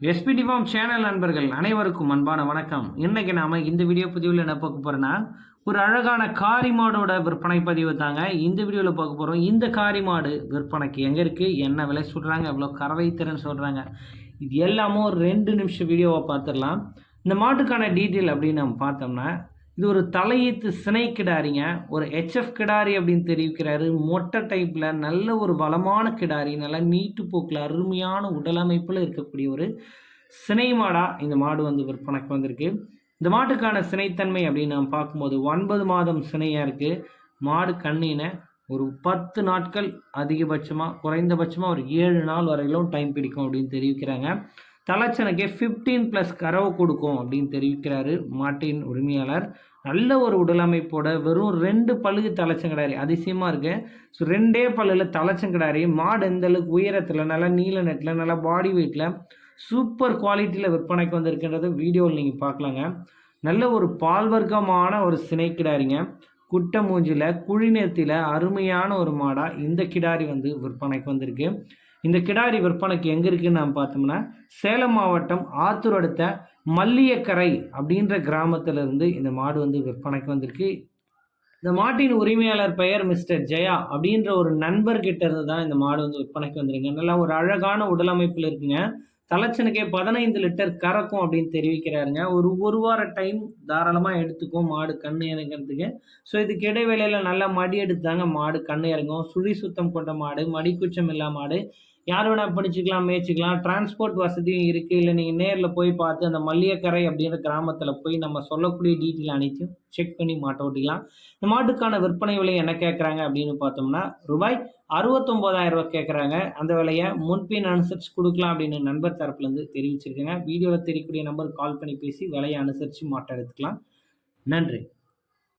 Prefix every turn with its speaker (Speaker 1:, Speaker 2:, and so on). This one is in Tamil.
Speaker 1: எஸ்பி ஃபார்ம் சேனல் நண்பர்கள் அனைவருக்கும் அன்பான வணக்கம். இன்றைக்கி நாம் இந்த வீடியோ பதிவில் என்ன பார்க்க போகிறோன்னா ஒரு அழகான காரி மாடோட விற்பனை பதிவு தாங்க. இந்த வீடியோவில் பார்க்க போகிறோம் இந்த காரி மாடு விற்பனைக்கு எங்கே இருக்குது என்ன விலை சொல்கிறாங்க எவ்வளோ கறவை திறன் சொல்கிறாங்க இது எல்லாமும் ஒரு ரெண்டு நிமிஷம் வீடியோவை பார்த்துடலாம். இந்த மாட்டுக்கான டீட்டெயில் அப்படின்னு நம்ம பார்த்தோம்னா இது ஒரு தலையீத்து சினை கிடாரிங்க. ஒரு ஹெச்எஃப் கிடாரி அப்படின்னு தெரிவிக்கிறாரு. மொட்டை டைப்பில் நல்ல ஒரு வளமான கிடாரி நல்லா நீட்டு போக்கில் அருமையான உடலமைப்பில் இருக்கக்கூடிய ஒரு சினை மாடாக இந்த மாடு வந்து விற்பனைக்கு வந்திருக்கு. இந்த மாட்டுக்கான சினைத்தன்மை அப்படின்னு நம்ம பார்க்கும்போது ஒன்பது மாதம் சினையாக இருக்குது மாடு கண்ணினை ஒரு பத்து நாட்கள் அதிகபட்சமாக குறைந்தபட்சமாக ஒரு ஏழு நாள் வரையிலும் டைம் பிடிக்கும் அப்படின்னு தெரிவிக்கிறாங்க. தலைச்சனுக்கே ஃபிஃப்டீன் ப்ளஸ் கரவு கொடுக்கும் அப்படின்னு தெரிவிக்கிறாரு மாட்டின் உரிமையாளர். நல்ல ஒரு உடலமைப்போட வெறும் ரெண்டு பழுகு தலைச்சங்கடாரி. அதிசயமாக இருக்கு. ஸோ ரெண்டே பல்லில் தலைச்சங்கடாரி. மாடு எந்த அளவுக்கு உயரத்தில் நல்லா நீல நெட்டில் நல்லா பாடி வெயிட்டில் சூப்பர் குவாலிட்டியில் விற்பனைக்கு வந்திருக்கின்றது வீடியோவில் நீங்கள் பார்க்கலாங்க. நல்ல ஒரு பால்வர்க்கமான ஒரு சினை கிடாரிங்க குட்டை குழி குழிநேர்த்தியில் அருமையான ஒரு மாடாக இந்த கிடாரி வந்து விற்பனைக்கு வந்திருக்கு. இந்த கிடாரி விற்பனைக்கு எங்கே இருக்குன்னு நாம் பார்த்தோம்னா சேலம் மாவட்டம் ஆத்தூர் அடுத்த மல்லியக்கரை அப்படின்ற கிராமத்திலிருந்து இந்த மாடு வந்து விற்பனைக்கு வந்திருக்கு. இந்த மாட்டின் உரிமையாளர் பெயர் மிஸ்டர் ஜெயா அப்படின்ற ஒரு நண்பர்கிட்ட இருந்து தான் இந்த மாடு வந்து விற்பனைக்கு வந்துருங்க நல்லா ஒரு அழகான உடலமைப்பில் இருக்குங்க. தலைச்சனுக்கே பதினைந்து லிட்டர் கறக்கும் அப்படின்னு தெரிவிக்கிறாருங்க. ஒரு ஒரு வார டைம் தாராளமாக எடுத்துக்கும் மாடு கண் இறங்கிறதுக்கு. ஸோ இதுக்கு இடைவேளையில் நல்லா மடி எடுத்தாங்க மாடு கண் இறங்கும். சுழி சுத்தம் கொண்ட மாடு மடிக்குச்சம் இல்லாத மாடு. யார் வேணால் படிச்சுக்கலாம் மேய்ச்சிக்கலாம். டிரான்ஸ்போர்ட் வசதியும் இருக்குது இல்லை நீங்கள் நேரில் போய் பார்த்து அந்த மல்லியக்கரை அப்படின்ற கிராமத்தில் போய் நம்ம சொல்லக்கூடிய டீட்டெயில் அனைத்தையும் செக் பண்ணி மாட்ட ஓட்டிக்கலாம். இந்த மாட்டுக்கான விற்பனை விலை என்ன கேட்குறாங்க அப்படின்னு பார்த்தோம்னா ரூபாய் அறுபத்தொம்போதாயிரம் ரூபாய் கேட்குறாங்க அந்த விலையை முன்பின் அனுசரித்து கொடுக்கலாம் அப்படின்னு நண்பர் தரப்புலேருந்து தெரிவிச்சிருக்கேங்க. வீடியோவில் தெரியக்கூடிய நம்பர் கால் பண்ணி பேசி விலையை அனுசரித்து மாட்ட எடுத்துக்கலாம். நன்றி.